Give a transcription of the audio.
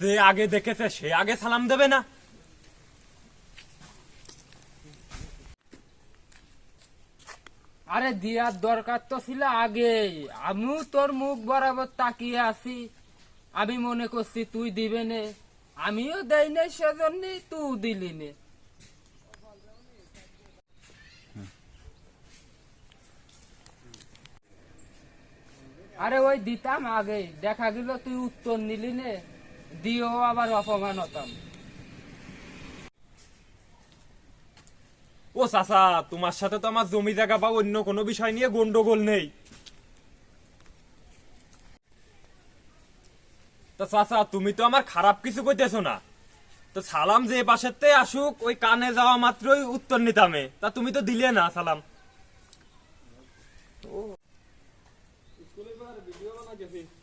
যে আগে দেখেছে সে আগে সালাম দেবে না? আরে দিয়ার দরকার তো ছিল আগেই আমিও তোর মুখ বরাবর তাকিয়ে আছি। আমি মনে করছি তুই দিবে নে। আমিও দেই নাই সেজন্য তুই দিলি নে। আরে ওই দিতাম আগে, দেখা গেল তুই উত্তর নিলি নে দিয়েও আবার অপমান হতাম। ও চাচা, তোমার সাথে তো আমার জমি জায়গা বা অন্য কোনো বিষয় নিয়ে গন্ডগোল নেই। তো চাচা, তুমি তো আমার খারাপ কিছু কইতেছো না। তো সালাম যে পাশেতে আসুক, ওই কানে যাওয়া মাত্রই উত্তর নিতামে। তা তুমি তো দিলে না, সালাম। el video van a.